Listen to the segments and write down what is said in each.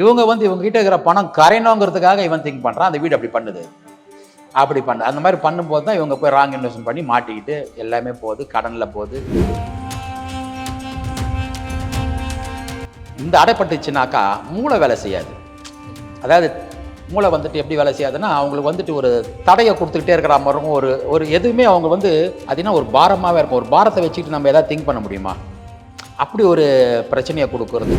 இவங்க வந்து இவங்க கிட்ட இருக்கிற பணம் கரையணுங்கிறதுக்காக இவன் திங்க் பண்ணுறான் அந்த வீடு அப்படி பண்ணுது. அப்படி பண்ண. அந்த மாதிரி பண்ணும்போது தான் இவங்க போய் ராங் இன்வெஸ்ட்மெண்ட் பண்ணி மாட்டிக்கிட்டு எல்லாமே போகுது கடனில் போகுது. இந்த அடைப்பட்டுச்சுனாக்கா மூளை வேலை செய்யாது. அதாவது மூளை வந்துட்டு எப்படி வேலை செய்யாதுன்னா அவங்களுக்கு வந்துட்டு ஒரு தடையை கொடுத்துக்கிட்டே இருக்கிற மாதிரி இருக்கும் ஒரு ஒரு எதுவுமே அவங்க வந்து அது என்ன ஒரு பாரமாகவே இருக்கும். ஒரு பாரத்தை வச்சுக்கிட்டு நம்ம எதாவது திங்க் பண்ண முடியுமா? அப்படி ஒரு பிரச்சனையை கொடுக்கறது.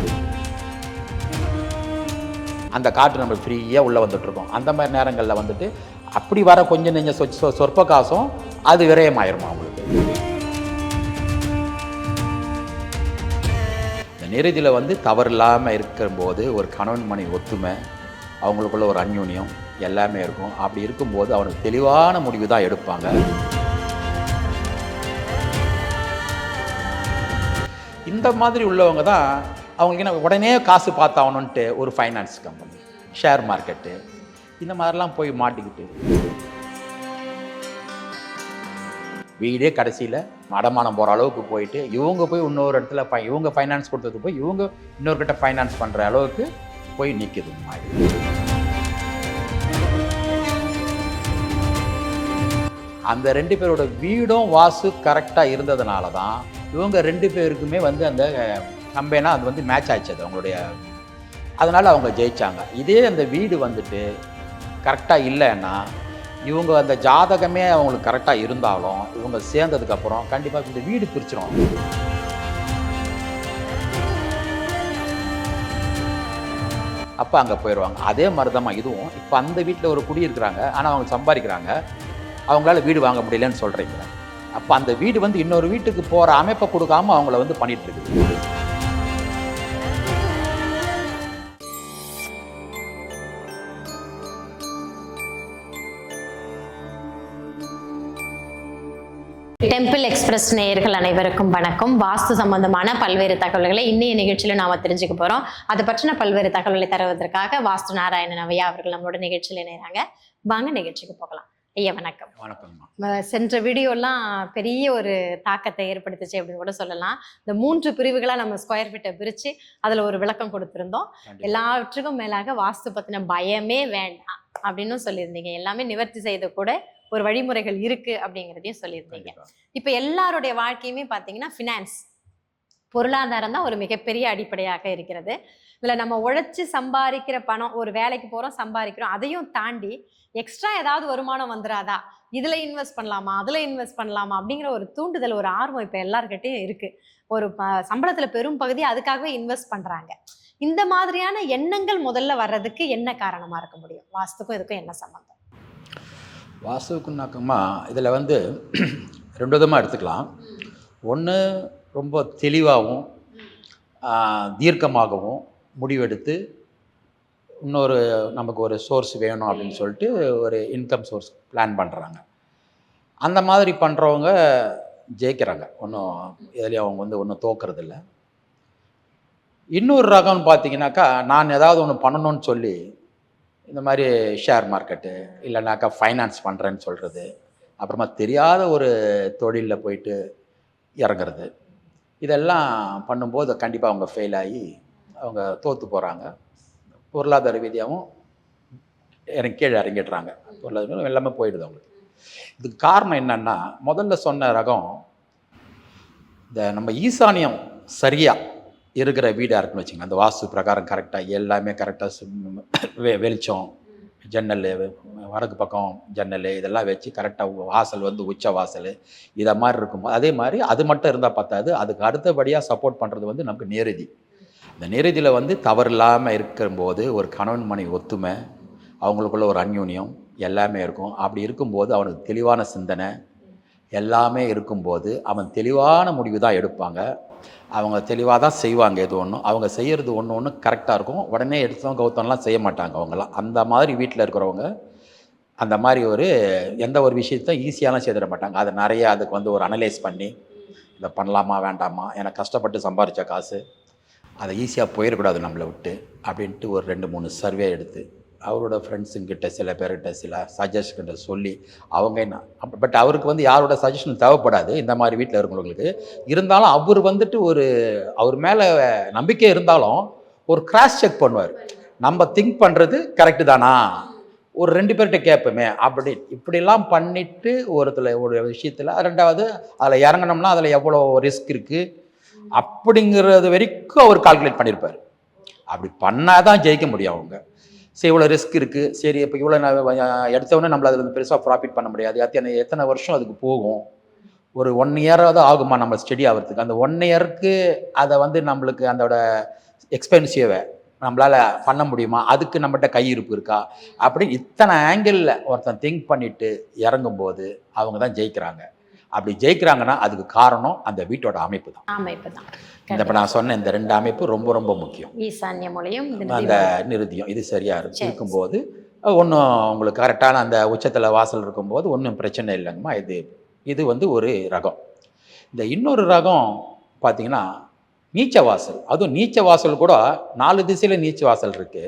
அந்த காற்று நம்ம ஃப்ரீயாக உள்ளே வந்துட்டு இருக்கோம் அந்த மாதிரி நேரங்களில் வந்துட்டு அப்படி வர கொஞ்சம் நெஞ்ச சொ- சொ- சொற்ப காசும் அது விரயமாயிருமா அவங்களுக்கு இந்த நிறுதியில் வந்து தவறு இல்லாமல் இருக்கும்போது ஒரு கணவன் மனைவி ஒத்துமை அவங்களுக்குள்ள ஒரு அந்யூன்யம் எல்லாமே இருக்கும். அப்படி இருக்கும்போது அவனுக்கு தெளிவான முடிவு தான் எடுப்பாங்க. இந்த மாதிரி உள்ளவங்க தான் அவங்களுக்கு என்ன உடனே காசு பார்த்தாகணுன்ட்டு ஒரு ஃபைனான்ஸ் கம்பெனி ஷேர் மார்க்கெட்டு இந்த மாதிரிலாம் போய் மாட்டிக்கிட்டு. வீடே கடைசியில் அடமானம் போகிற அளவுக்கு போயிட்டு இவங்க போய் இன்னொரு இடத்துல ஃபை இவங்க ஃபைனான்ஸ் கொடுத்தது போய் இவங்க இன்னொருக்கிட்ட ஃபைனான்ஸ் பண்ணுற அளவுக்கு போய் நிற்கிது மாதிரி. அந்த ரெண்டு பேரோட வீடும் வாசு கரெக்டாக இருந்ததுனால தான் இவங்க ரெண்டு பேருக்குமே வந்து அந்த நம்பேனா அது வந்து மேட்ச் ஆச்சு அது அவங்களுடைய. அதனால் அவங்க ஜெயித்தாங்க இதே அந்த வீடு வந்துட்டு கரெக்டாக இல்லைன்னா இவங்க அந்த ஜாதகமே அவங்களுக்கு கரெக்டாக இருந்தாலும் இவங்க சேர்ந்ததுக்கப்புறம் கண்டிப்பாக இந்த வீடு பிரிச்சிடும் அப்போ அங்கே போயிடுவாங்க அதே மாதிரி தான் இதுவும். இப்போ அந்த வீட்டில் ஒரு குடி இருக்கிறாங்க. ஆனால் அவங்க சம்பாதிக்கிறாங்க. அவங்களால வீடு வாங்க முடியலன்னு சொல்கிறீங்க அப்போ அந்த வீடு வந்து இன்னொரு வீட்டுக்கு போகிற அமைப்பை கொடுக்காம அவங்கள வந்து பண்ணிகிட்டு இருக்குது. எக்ஸ்பிரஸ் நேயர்கள் அனைவருக்கும் வணக்கம். வாஸ்து சம்பந்தமான பல்வேறு தகவல்களை இன்னைய நிகழ்ச்சியில நாம தெரிஞ்சுக்க போறோம். அதை பற்றின பல்வேறு தகவல்களை தருவதற்காக வாஸ்து நாராயணன் ஐயா அவர்கள் நம்மளோட நிகழ்ச்சியில் இணைகிறாங்க. வாங்க நிகழ்ச்சிக்கு போகலாம். ஐயா வணக்கம். வணக்கம்மா. ம- சென்ற வீடியோலாம் பெரிய ஒரு தாக்கத்தை ஏற்படுத்துச்சு அப்படின்னு கூட சொல்லலாம். இந்த மூன்று பிரிவுகளா நம்ம ஸ்கொயர் ஃபீட்டை பிரிச்சு அதுல ஒரு விளக்கம் கொடுத்திருந்தோம். எல்லாவற்றுக்கும் மேலாக வாஸ்து பத்தின பயமே வேண்டாம் அப்படின்னு சொல்லியிருந்தீங்க. எல்லாமே நிவர்த்தி செய்த கூட ஒரு வழிமுறைகள் இருக்கு அப்படிங்கிறதையும் சொல்லியிருந்தீங்க. இப்போ எல்லாருடைய வாழ்க்கையுமே பார்த்தீங்கன்னா ஃபினான்ஸ் பொருளாதாரம் தான் ஒரு மிகப்பெரிய அடிப்படையாக இருக்கிறது. இதில் நம்ம உழைச்சி சம்பாதிக்கிற பணம் ஒரு வேலைக்கு போகிறோம் சம்பாதிக்கிறோம் அதையும் தாண்டி எக்ஸ்ட்ரா ஏதாவது வருமானம் வந்துடாதா இதில் இன்வெஸ்ட் பண்ணலாமா? அதில் இன்வெஸ்ட் பண்ணலாமா? அப்படிங்கிற ஒரு தூண்டுதல் ஒரு ஆர்வம் இப்போ எல்லார்கிட்டையும் இருக்குது ஒரு சம்பளத்தில் பெரும் பகுதி அதுக்காகவே இன்வெஸ்ட் பண்ணுறாங்க இந்த மாதிரியான எண்ணங்கள் முதல்ல வர்றதுக்கு என்ன காரணமாக இருக்க முடியும்? வாஸ்துக்கும் இதுக்கும் என்ன சம்மந்தம் வாசுக்குனாக்கம்மா இதில் வந்து ரெண்டு விதமாக எடுத்துக்கலாம். ஒன்று ரொம்ப தெளிவாகவும் தீர்க்கமாகவும் முடிவெடுத்து இன்னொரு நமக்கு ஒரு சோர்ஸ் வேணும் அப்படின்னு சொல்லிட்டு ஒரு இன்கம் சோர்ஸ் பிளான் பண்ணுறாங்க அந்த மாதிரி பண்ணுறவங்க ஜெயிக்கிறாங்க. ஒன்றும் இதுலேயும் அவங்க வந்து ஒன்றும் தோக்குறதில்ல. இன்னொரு ரகம்னு பார்த்தீங்கன்னாக்கா நான் ஏதாவது ஒன்று பண்ணணும்னு சொல்லி இந்த மாதிரி ஷேர் மார்க்கெட்டு இல்லைனாக்கா ஃபைனான்ஸ் பண்ணுறேன்னு சொல்கிறது அப்புறமா தெரியாத ஒரு தொழிலில் போயிட்டு இறங்குறது. இதெல்லாம் பண்ணும்போது கண்டிப்பாக அவங்க ஃபெயில் ஆகி அவங்க தோற்று போகிறாங்க பொருளாதார ரீதியாகவும் இறங்கி கீழே இறங்கிடுறாங்க. பொருளாதாரம் எல்லாமே போயிடுது அவங்களுக்கு. இதுக்கு காரணம் என்னென்னா முதல்ல சொன்ன ரகம் இந்த நம்ம ஈசானியம் சரியாக இருக்கிற வீடாக இருக்குன்னு வச்சுங்க அந்த வாஸ்து பிரகாரம் கரெக்டாக எல்லாமே கரெக்டாக வெ வெளிச்சம் ஜன்னல் வடக்கு பக்கம் ஜன்னல் இதெல்லாம் வச்சு கரெக்டாக வாசல் வந்து உச்ச வாசல் இதை மாதிரி இருக்கும் அதே மாதிரி அது மட்டும் இருந்தால் பத்தாது. அதுக்கு அடுத்தபடியாக சப்போர்ட் பண்ணுறது வந்து நமக்கு நேரதி இந்த நேரதியில் வந்து தவறு இல்லாமல் இருக்கும்போது ஒரு கணவன் மனைவி ஒத்துமை அவங்களுக்குள்ள ஒரு அந்யூன்யம் எல்லாமே இருக்கும். அப்படி இருக்கும்போது அவனுக்கு தெளிவான சிந்தனை எல்லாமே இருக்கும்போது அவன் தெளிவான முடிவு தான் எடுப்பாங்க. அவங்க தெளிவாக தான் செய்வாங்க எது ஒன்றும் அவங்க செய்கிறது ஒன்று ஒன்று கரெக்டாக இருக்கும். உடனே எடுத்தோம் கௌத்தம்லாம் செய்ய மாட்டாங்க அவங்களாம் அந்த மாதிரி வீட்டில் இருக்கிறவங்க அந்த மாதிரி ஒரு எந்த ஒரு விஷயத்தையும் ஈஸியாலாம் செய்திட மாட்டாங்க. அதை நிறைய அதுக்கு வந்து ஒரு அனலைஸ் பண்ணி இதை பண்ணலாமா வேண்டாமா எனக்கு கஷ்டப்பட்டு சம்பாரித்த காசு அதை ஈஸியாக போயிடக்கூடாது நம்மளை விட்டு அப்படின்ட்டு ஒரு ரெண்டு மூணு சர்வே எடுத்து அவரோட ஃப்ரெண்ட்ஸுங்கிட்ட சில பேர்கிட்ட சில சஜஷன்கிட்ட சொல்லி அவங்க என்ன பட் அவருக்கு வந்து யாரோட சஜஷன் தேவைப்படாது. இந்த மாதிரி வீட்டில் இருக்கிறவங்களுக்கு. இருந்தாலும் அவர் வந்துட்டு ஒரு அவர் மேலே நம்பிக்கை இருந்தாலும் ஒரு கிராஸ் செக் பண்ணுவார். நம்ம திங்க் பண்ணுறது கரெக்டு தானா? ஒரு ரெண்டு பேர்கிட்ட கேட்போமே அப்படி இப்படிலாம் பண்ணிட்டு ஒருத்தில் ஒரு விஷயத்தில் ரெண்டாவது அதில் இறங்கினோம்னா அதில் எவ்வளோ ரிஸ்க் இருக்குது அப்படிங்கிறது வரைக்கும் அவர் கால்குலேட் பண்ணியிருப்பார் அப்படி பண்ணால் தான் ஜெயிக்க முடியும் அவங்க. சரி இவ்வளோ ரிஸ்க் இருக்குது சரி இப்போ இவ்வளோ எடுத்தவொடனே நம்மள அதில் பெருசாக ப்ராஃபிட் பண்ண முடியாது. எத்தனை எத்தனை வருஷம் அதுக்கு போகும்? ஒரு ஒன் இயராவது ஆகுமா நம்ம ஸ்டடி ஆகிறதுக்கு? அந்த ஒன் இயருக்கு அதை வந்து நம்மளுக்கு அதோட எக்ஸ்பென்சிவை நம்மளால் பண்ண முடியுமா? அதுக்கு நம்மகிட்ட கையிருப்பு இருக்கா? அப்படி இத்தனை ஆங்கிளில் ஒருத்தன் திங்க் பண்ணிவிட்டு இறங்கும்போது அவங்க தான் ஜெயிக்கிறாங்க. அப்படி ஜெயிக்கிறாங்கன்னா அதுக்கு காரணம் அந்த வீட்டோட அமைப்பு தான். அமைப்பு தான் இந்த இப்போ நான் சொன்ன இந்த ரெண்டு அமைப்பு ரொம்ப ரொம்ப முக்கியம். ஈசான்ய மொழியும் அந்த. நிருதியம் இது சரியா இருக்கு சரி. இருக்கும்போது ஒன்றும் உங்களுக்கு கரெக்டான அந்த உச்சத்தில் வாசல் இருக்கும்போது ஒன்றும் பிரச்சனை இல்லைங்கம்மா. இது இது வந்து ஒரு ரகம். இந்த இன்னொரு ரகம் பார்த்தீங்கன்னா நீச்ச வாசல். அதுவும் நீச்ச வாசல் கூட நாலு திசையில் நீச்ச வாசல் இருக்கு.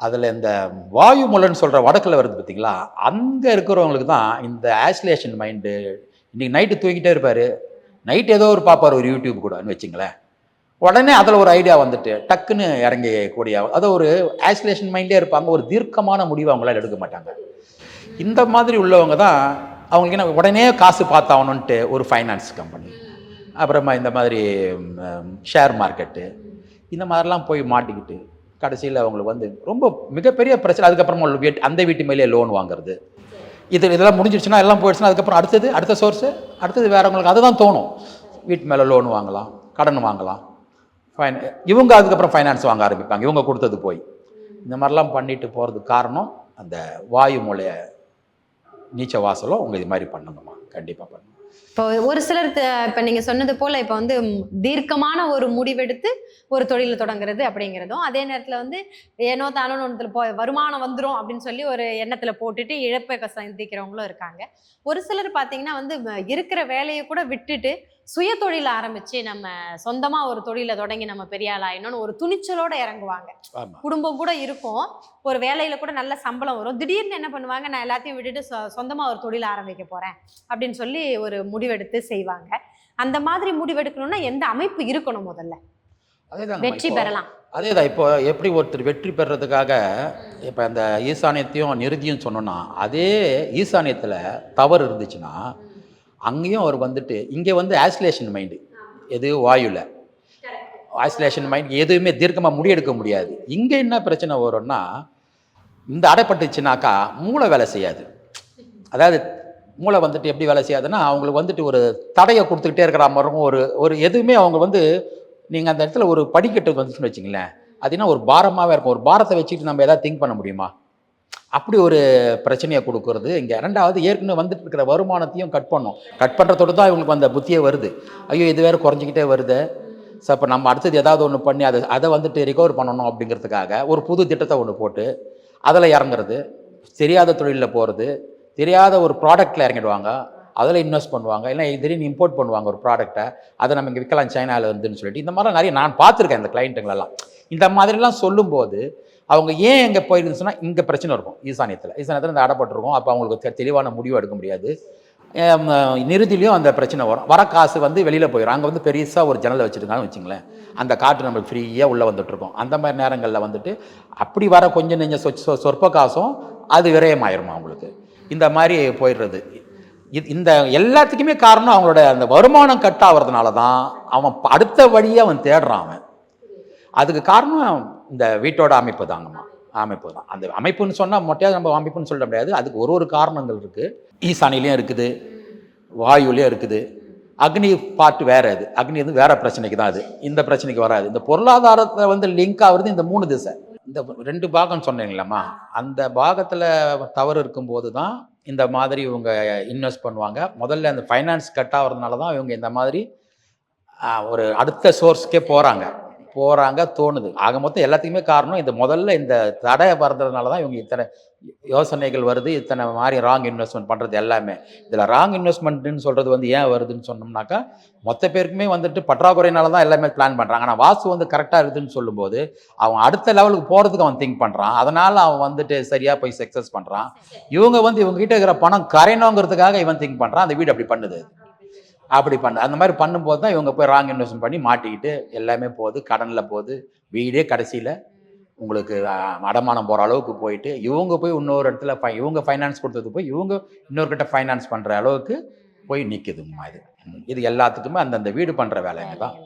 அதில் இந்த வாயுமூலன்னு சொல்கிற வடக்கில் வருது பார்த்தீங்களா அங்கே இருக்கிறவங்களுக்கு தான் இந்த ஆஸ்லேஷன் மைண்டு இன்றைக்கி நைட்டு தூங்கிட்டே இருப்பார். நைட் ஏதோ ஒரு பார்ப்பார் ஒரு யூடியூப் கூடன்னு வச்சுங்களேன். உடனே அதில் ஒரு ஐடியா வந்துட்டு டக்குன்னு இறங்கி கூடிய அதை ஒரு ஆஸ்லேஷன் மைண்டே இருப்பாங்க. ஒரு தீர்க்கமான முடிவு அவங்களால எடுக்க மாட்டாங்க. இந்த மாதிரி உள்ளவங்க தான் அவங்களுக்கு என்ன உடனே காசு பார்த்தாகணுன்ட்டு ஒரு ஃபைனான்ஸ் கம்பெனி அப்புறமா இந்த மாதிரி ஷேர் மார்க்கெட்டு இந்த மாதிரிலாம் போய் மாட்டிக்கிட்டு கடைசியில் அவங்களுக்கு வந்து ரொம்ப மிகப்பெரிய பிரச்சனை. அதுக்கப்புறமா அந்த வீட்டு மேலேயே லோன் வாங்குறது. இது இதெல்லாம் முடிஞ்சிருச்சுன்னா எல்லாம் போயிடுச்சுன்னா அதுக்கப்புறம் அடுத்தது அடுத்த சோர்ஸு அடுத்தது வேறவங்களுக்கு அதுதான் தோணும். வீட்டு மேலே லோன் வாங்கலாம் கடன் வாங்கலாம். ஃபைன் இவங்க அதுக்கப்புறம் ஃபைனான்ஸ் வாங்க ஆரம்பிப்பாங்க. இவங்க கொடுத்தது போய். இந்த மாதிரிலாம் பண்ணிட்டு போகிறதுக்கு காரணம் அந்த வாயு மூலைய நீச்ச வாசலும் உங்க இது மாதிரி பண்ணணுமா? கண்டிப்பாக பண்ணணும். இப்போ ஒரு சிலர் த- இப்ப நீங்க சொன்னது போல இப்ப வந்து தீர்க்கமான ஒரு முடிவெடுத்து ஒரு தொழிலை தொடங்குறது அப்படிங்கிறதும் அதே நேரத்துல வந்து ஏனோ தானோ ஒன்றத்துல போ வருமானம் வந்துடும் அப்படின்னு சொல்லி ஒரு எண்ணத்துல போட்டுட்டு இழப்பை சந்திக்கிறவங்களும் இருக்காங்க. ஒரு சிலர் பாத்தீங்கன்னா வந்து இருக்கிற வேலையை கூட விட்டுட்டு சுய தொழில் ஆரம்பிச்சு நம்ம சொந்தமா ஒரு தொழிலை தொடங்கி நம்ம பெரிய ஆள் ஆயிடணும்னு ஒரு துணிச்சலோட இறங்குவாங்க. குடும்பம் கூட இருக்கும். ஒரு வேலையில கூட நல்ல சம்பளம் வரும். திடீர்னு என்ன பண்ணுவாங்க? நான் எல்லாத்தையும் விட்டுட்டு சொந்தமா ஒரு தொழில் ஆரம்பிக்க போறேன் அப்படின்னு சொல்லி ஒரு முடிவெடுத்து செய்வாங்க. அந்த மாதிரி முடிவெடுக்கணும்னா எந்த அமைப்பு இருக்கணும் முதல்ல? அதேதான் வெற்றி பெறலாம். அதே தான் இப்போ எப்படி ஒருத்தர் வெற்றி பெறதுக்காக இப்போ அந்த ஈசானியத்தையும் நிறுதியும் சொன்னோன்னா அதே ஈசானியத்தில் தவறு இருந்துச்சுன்னா அங்கேயும் அவர் வந்துட்டு இங்கே வந்து ஆஸ்லேஷன் மைண்டு எது? வாயுல. ஆசிலேஷன் மைண்ட் எதுவுமே தீர்க்கமாக முடியெடுக்க முடியாது. இங்கே என்ன பிரச்சனை வரும்னா இந்த அடைப்பட்டுச்சுனாக்கா மூளை வேலை செய்யாது. அதாவது மூளை வந்துட்டு எப்படி வேலை செய்யாதுன்னா அவங்களுக்கு வந்துட்டு ஒரு தடையை கொடுத்துக்கிட்டே இருக்கிற மாதிரி இருக்கும். ஒரு ஒரு எதுவுமே அவங்க வந்து நீங்கள் அந்த இடத்துல ஒரு படிக்கட்டு வந்துச்சுன்னு வச்சிங்களேன் அது என்ன ஒரு பாரமாகவே இருக்கும். ஒரு பாரத்தை வச்சுட்டு நம்ம எதாவது திங்க் பண்ண முடியுமா? அப்படி ஒரு பிரச்சனையை கொடுக்கறது. இங்கே ரெண்டாவது ஏற்கனவே வந்துட்டு இருக்கிற வருமானத்தையும் கட் பண்ணும். கட் பண்ணுறதோடு தான் இவங்களுக்கு அந்த புத்தியே வருது. ஐயோ இது வேறு குறைஞ்சிக்கிட்டே வருது. ஸோ அப்போ நம்ம அடுத்தது ஏதாவது ஒன்று பண்ணி அதை அதை வந்துட்டு ரிகவர் பண்ணணும் அப்படிங்கிறதுக்காக ஒரு புது திட்டத்தை ஒன்று போட்டு அதில் இறங்குறது. தெரியாத தொழிலில் போகிறது தெரியாத ஒரு ப்ராடக்ட்டில் இறங்கிடுவாங்க. அதில் இன்வெஸ்ட் பண்ணுவாங்க. இல்லை திடீர்னு இம்போர்ட் பண்ணுவாங்க ஒரு ப்ராடக்ட்டை அதை நம்ம இங்கே விற்கலாம் சைனாவில் இருந்துன்னு சொல்லிட்டு. இந்த மாதிரிலாம் நிறைய நான் பார்த்துருக்கேன் இந்த கிளைண்ட்டுங்களெல்லாம் இந்த மாதிரிலாம் சொல்லும்போது அவங்க ஏன் எங்கே போயிருந்துச்சுன்னா இங்கே பிரச்சனை இருக்கும். ஈசானியத்தில். ஈசானியத்தில் இந்த அடப்பட்டிருக்கும் அப்போ அவங்களுக்கு தெளிவான முடிவு எடுக்க முடியாது. நிறுதிலையும் அந்த பிரச்சனை வரும். வர காசு வந்து வெளியில் போயிடும் அங்கே வந்து பெருசாக ஒரு ஜன்னலை வச்சுருக்காங்கன்னு வச்சுங்களேன். அந்த காற்று நம்மளுக்கு ஃப்ரீயாக உள்ளே வந்துட்டுருக்கோம். அந்த மாதிரி நேரங்களில் வந்துட்டு அப்படி வர கொஞ்சம் நெஞ்ச சொ சொ- சொற்ப காசும் அது விரயமாயிருமா அவங்களுக்கு? இந்த மாதிரி போயிடுறது. இது இந்த எல்லாத்துக்குமே காரணம் அவங்களோட அந்த வருமானம் கட் ஆகிறதுனால தான் அவன் அடுத்த வழியை அவன் தேடுறான் அவன். அதுக்கு காரணம் இந்த வீட்டோட அமைப்பு தாங்கம்மா அமைப்பு தான். அந்த அமைப்புன்னு சொன்னால் மொட்டையாக நம்ம அமைப்புன்னு சொல்ல முடியாது. அதுக்கு ஒரு ஒரு காரணங்கள் இருக்குது ஈசானிலையும் இருக்குது. வாயுலையும் இருக்குது. அக்னி பாட்டு வேறு அது அக்னி வந்து வேறு பிரச்சனைக்கு தான் அது. இந்த பிரச்சனைக்கு வராது. இந்த பொருளாதாரத்தை வந்து லிங்க் ஆகுறது இந்த மூணு திசை. இந்த ரெண்டு பாகம் சொன்னீங்களாம்மா அந்த பாகத்தில் தவறு இருக்கும்போது தான் இந்த மாதிரி இவங்க இன்வெஸ்ட் பண்ணுவாங்க. முதல்ல அந்த ஃபைனான்ஸ் கட் ஆகிறதுனால தான் இவங்க இந்த மாதிரி ஒரு அடுத்த சோர்ஸ்க்கே போகிறாங்க போகிறாங்க தோணுது. ஆக மொத்தம் எல்லாத்துக்குமே காரணம் இந்த முதல்ல இந்த தடை வர்றதுனால தான் இவங்க இத்தனை யோசனைகள் வருது இத்தனை மாதிரி ராங் இன்வெஸ்ட்மெண்ட் பண்ணுறது எல்லாமே. இதில் ராங் இன்வெஸ்ட்மெண்ட்டுன்னு சொல்கிறது வந்து ஏன் வருதுன்னு சொன்னோம்னாக்கா மொத்த பேருக்குமே வந்துட்டு பற்றாக்குறையினால தான் எல்லாமே பிளான் பண்ணுறாங்க ஆனால் வாஸ்து வந்து கரெக்டாக இருக்குதுன்னு சொல்லும்போது அவன் அடுத்த லெவலுக்கு போகிறதுக்கு அவன் திங்க் பண்ணுறான் அதனால் அவன் வந்துட்டு சரியாக போய் சக்ஸஸ் பண்ணுறான் இவங்க வந்து இவங்ககிட்ட இருக்கிற பணம் கரையணுங்கிறதுக்காக இவன் திங்க் பண்ணுறான் அந்த வீடு அப்படி பண்ணுது. அப்படி பண்ண அந்த மாதிரி பண்ணும்போது தான் இவங்க போய் ராங் இன்வெஸ்ட்மெண்ட் பண்ணி மாட்டிக்கிட்டு எல்லாமே போகுது கடனில் போகுது வீடே கடைசியில் உங்களுக்கு அடமானம் போகிற அளவுக்கு போயிட்டு இவங்க போய் இன்னொரு இடத்துல ஃபை இவங்க ஃபைனான்ஸ் கொடுத்தது போய் இவங்க இன்னொருக்கிட்ட ஃபைனான்ஸ் பண்ணுற அளவுக்கு போய் நிற்குதுங்கம்மா இது. இது எல்லாத்துக்குமே அந்தந்த வீடு பண்ணுற வேலைங்க தான்.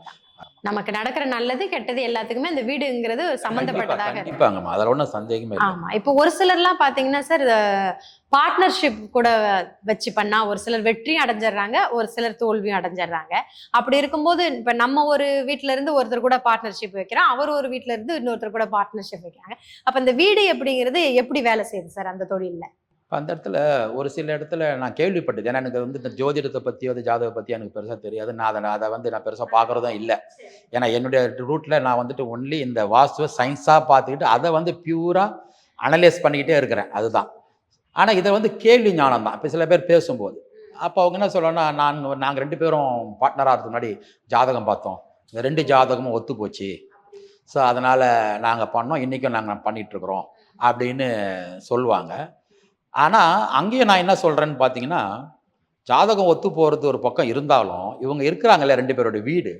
நமக்கு நடக்கிற நல்லது கெட்டது எல்லாத்துக்குமே அந்த வீடுங்கிறது சம்பந்தப்பட்டதாக. கண்டிப்பாங்கம்மா. அதில் ஒன்றும் சந்தேகமே இல்லை. ஆமா. இப்போ ஒரு சிலர்லாம் பாத்தீங்கன்னா சார் பார்ட்னர்ஷிப் கூட வச்சு பண்ணா ஒரு சிலர் வெற்றியும் அடைஞ்சிடுறாங்க ஒரு சிலர் தோல்வியும் அடைஞ்சிடுறாங்க. அப்படி இருக்கும்போது இப்ப நம்ம ஒரு வீட்ல இருந்து ஒருத்தர் கூட பார்ட்னர்ஷிப் வைக்கிறோம் அவர் ஒரு வீட்ல இருந்து இன்னொருத்தர் கூட பார்ட்னர்ஷிப் வைக்கிறாங்க. அப்ப இந்த வீடு எப்படிங்கிறது எப்படி வேலை செய்யுது சார் அந்த தொழில்ல? அந்த இடத்துல ஒரு சில இடத்துல நான் கேள்விப்பட்டது. ஏன்னா எனக்கு வந்து இந்த ஜோதிடத்தை பற்றியோ அது ஜாதகத்தை பற்றி எனக்கு பெருசாக தெரியாது. நான் அதை அதை வந்து நான் பெருசாக பார்க்குறதும் இல்லை. ஏன்னா என்னுடைய ரூட்டில் நான் வந்துட்டு ஒன்லி இந்த வாஸ்துவை சயின்ஸாக பார்த்துக்கிட்டு அதை வந்து பியூராக அனலைஸ் பண்ணிக்கிட்டே இருக்கிறேன். அதுதான். ஆனால் இதை வந்து கேள்வி ஞானம் தான். இப்போ சில பேர் பேசும்போது. அப்போ அவங்க என்ன சொல்லணும்னா நான் நாங்கள் ரெண்டு பேரும் பார்ட்னராக இருக்கிறதுக்கு முன்னாடி ஜாதகம் பார்த்தோம். இந்த ரெண்டு ஜாதகமும் ஒத்து போச்சு. ஸோ அதனால் நாங்கள் பண்ணோம். இன்றைக்கும் நாங்கள் பண்ணிகிட்ருக்குறோம் அப்படின்னு சொல்லுவாங்க. ஆனால் அங்கேயும் நான் என்ன சொல்கிறேன்னு பார்த்தீங்கன்னா ஜாதகம் ஒத்து போகிறது ஒரு பக்கம் இருந்தாலும் இவங்க இருக்கிறாங்களே ரெண்டு பேரோட வீடு.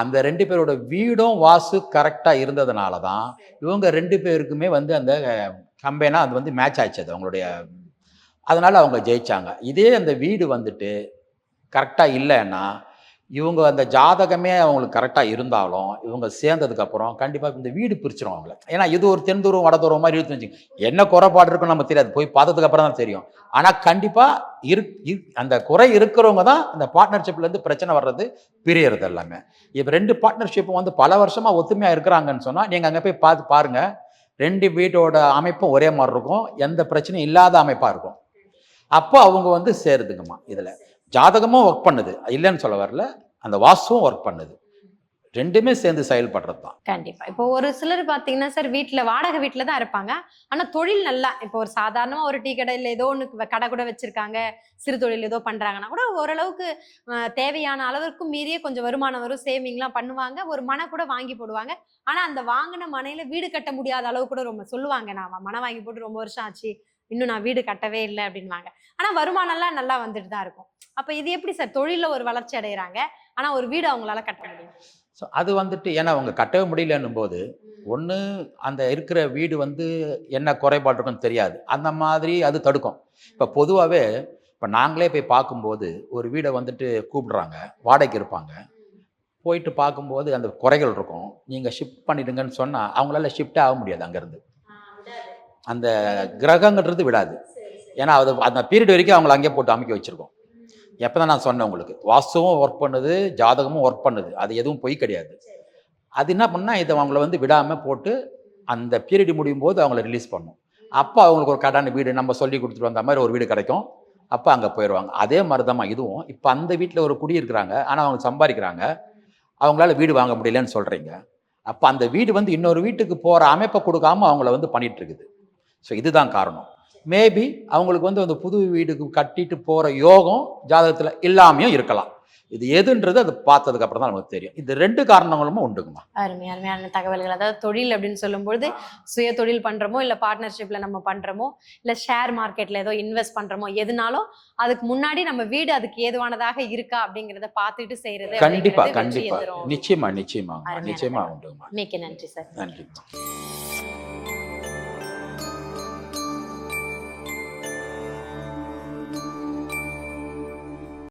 அந்த ரெண்டு பேரோட வீடும் வாசு கரெக்டாக இருந்ததுனால தான் இவங்க ரெண்டு பேருக்குமே வந்து அந்த கம்பெனாக அது வந்து மேட்ச் ஆச்சு அது அவங்களுடைய அதனால் அவங்க ஜெயிச்சாங்க. இதே அந்த வீடு வந்துட்டு கரெக்டாக இல்லைன்னா இவங்க அந்த ஜாதகமே அவங்களுக்கு கரெக்டாக இருந்தாலும் இவங்க சேர்ந்ததுக்கப்புறம் கண்டிப்பாக இந்த வீடு பிரிச்சிடும் அவங்கள. ஏன்னா இது ஒரு தென்தூரம் வடதூரம் மாதிரி இழுத்து வச்சுங்க என்ன குறைபாடு இருக்குன்னு நம்ம தெரியாது. போய் பார்த்ததுக்கு அப்புறம் தான் தெரியும். ஆனால் கண்டிப்பாக இரு- அந்த குறை இருக்கிறவங்க தான் அந்த பார்ட்னர்ஷிப்லேருந்து பிரச்சனை வர்றது பிரியறது எல்லாமே. இப்போ ரெண்டு பார்ட்னர்ஷிப்பும் வந்து பல வருஷமாக ஒத்துமையாக இருக்கிறாங்கன்னு சொன்னால் நீங்கள் அங்கே போய் பார்த்து பாருங்கள் ரெண்டு வீட்டோட அமைப்பும் ஒரே மாதிரி இருக்கும். எந்த பிரச்சனையும் இல்லாத அமைப்பாக இருக்கும். அப்போ அவங்க வந்து சேருதுங்கம்மா இதில். ஜாதகமும் ஒர்க் பண்ணுது. இல்லைன்னு சொல்ல வரல அந்த வாஸ்துவும் ஒர்க் பண்ணுது. ரெண்டுமே சேர்ந்து செயல்படுறது தான். கண்டிப்பா. இப்போ ஒரு சிலர் பாத்தீங்கன்னா சார் வீட்டில் வாடகை வீட்டில் தான் இருப்பாங்க. ஆனா தொழில் நல்லா இப்போ ஒரு சாதாரணமா ஒரு டீ கடையில் ஏதோ ஒன்று கடை கூட வச்சிருக்காங்க. சிறு தொழில் ஏதோ பண்றாங்கன்னா கூட ஓரளவுக்கு தேவையான அளவுக்கு மீறிய கொஞ்சம் வருமானம் வரும். சேவிங்லாம் பண்ணுவாங்க. ஒரு மனை கூட வாங்கி போடுவாங்க. ஆனா அந்த வாங்கின மனையில வீடு கட்ட முடியாத அளவு கூட ரொம்ப சொல்லுவாங்க நான் மனை வாங்கி போட்டு ரொம்ப வருஷம் ஆச்சு. இன்னும் நான் வீடு கட்டவே இல்லை அப்படின்வாங்க ஆனா வருமானம்லாம் நல்லா வந்துட்டு தான் இருக்கும். அப்ப இது எப்படி சார்? தொழில்ல ஒரு வளர்ச்சி அடைகிறாங்க ஆனா ஒரு வீடு அவங்களால கட்ட முடியும் ஸோ அது வந்துட்டு ஏன்னா அவங்க கட்டவே முடியலன்னும் போது ஒன்று அந்த இருக்கிற வீடு வந்து என்ன குறைபாடு இருக்குன்னு தெரியாது. அந்த மாதிரி அது தடுக்கும். இப்போ பொதுவாகவே இப்போ நாங்களே போய் பார்க்கும்போது ஒரு வீடை வந்துட்டு கூப்பிடுறாங்க வாடகைக்கு இருப்பாங்க. போயிட்டு பார்க்கும்போது அந்த குறைகள் இருக்கும். நீங்கள் ஷிஃப்ட் பண்ணிடுங்கன்னு சொன்னால் அவங்களால ஷிஃப்டே ஆக முடியாது அங்கேருந்து. அந்த கிரகங்கிறது விடாது. ஏன்னா அது அந்த பீரியட் வரைக்கும் அவங்கள அங்கேயே போட்டு அமைக்க வச்சுருக்கோம். எப்போ தான் நான் சொன்னேன் உங்களுக்கு? வாஸ்துவும் ஒர்க் பண்ணுது ஜாதகமும் ஒர்க் பண்ணுது. அது எதுவும் பொய் கிடையாது. அது என்ன பண்ணால் இதை அவங்கள வந்து விடாமல் போட்டு அந்த பீரியட் முடியும் போது அவங்கள ரிலீஸ் பண்ணும். அப்போ அவங்களுக்கு ஒரு கடான வீடு நம்ம சொல்லி கொடுத்துட்டு வந்த மாதிரி ஒரு வீடு கிடைக்கும். அப்போ அங்கே போயிடுவாங்க. அதே மாதிரி தான் இதுவும். இப்போ அந்த வீட்டில் ஒரு குடி இருக்கிறாங்க. ஆனால் அவங்க சம்பாதிக்கிறாங்க. அவங்களால வீடு வாங்க முடியலன்னு சொல்கிறீங்க அப்போ அந்த வீடு வந்து இன்னொரு வீட்டுக்கு போகிற அமைப்பை கொடுக்காம அவங்கள வந்து பண்ணிகிட்ருக்குது ஸோ இதுதான் காரணம். மேபி அவங்களுக்கு வந்து அந்த புது வீடுக்கு கட்டிட்டு போகிற யோகம் ஜாதகத்தில் இல்லாமையும் இருக்கலாம். இது எதுன்றது அது பார்த்ததுக்கு அப்புறம் தான் நமக்கு தெரியும். இது ரெண்டு காரணங்களும் உண்டுங்கம்மா. அருமை அருமையான தகவல்கள். அதாவது தொழில் அப்படின்னு சொல்லும்பொழுது சுய தொழில் பண்றோமோ இல்ல பார்ட்னர்ஷிப்ல நம்ம பண்றோமோ இல்ல ஷேர் மார்க்கெட்ல ஏதோ இன்வெஸ்ட் பண்றோமோ எதுனாலும் அதுக்கு முன்னாடி நம்ம வீடு அதுக்கு ஏதுவானதாக இருக்கா அப்படிங்கறத பார்த்துட்டு செய்யறது கண்டிப்பா அப்படிங்கிறது வெற்றியை கண்டிப்பா. தரும். நிச்சயமா நிச்சயமா. நிச்சயமா. உண்டுங்கம்மா. மிக்க நன்றி சார். நன்றிம்மா.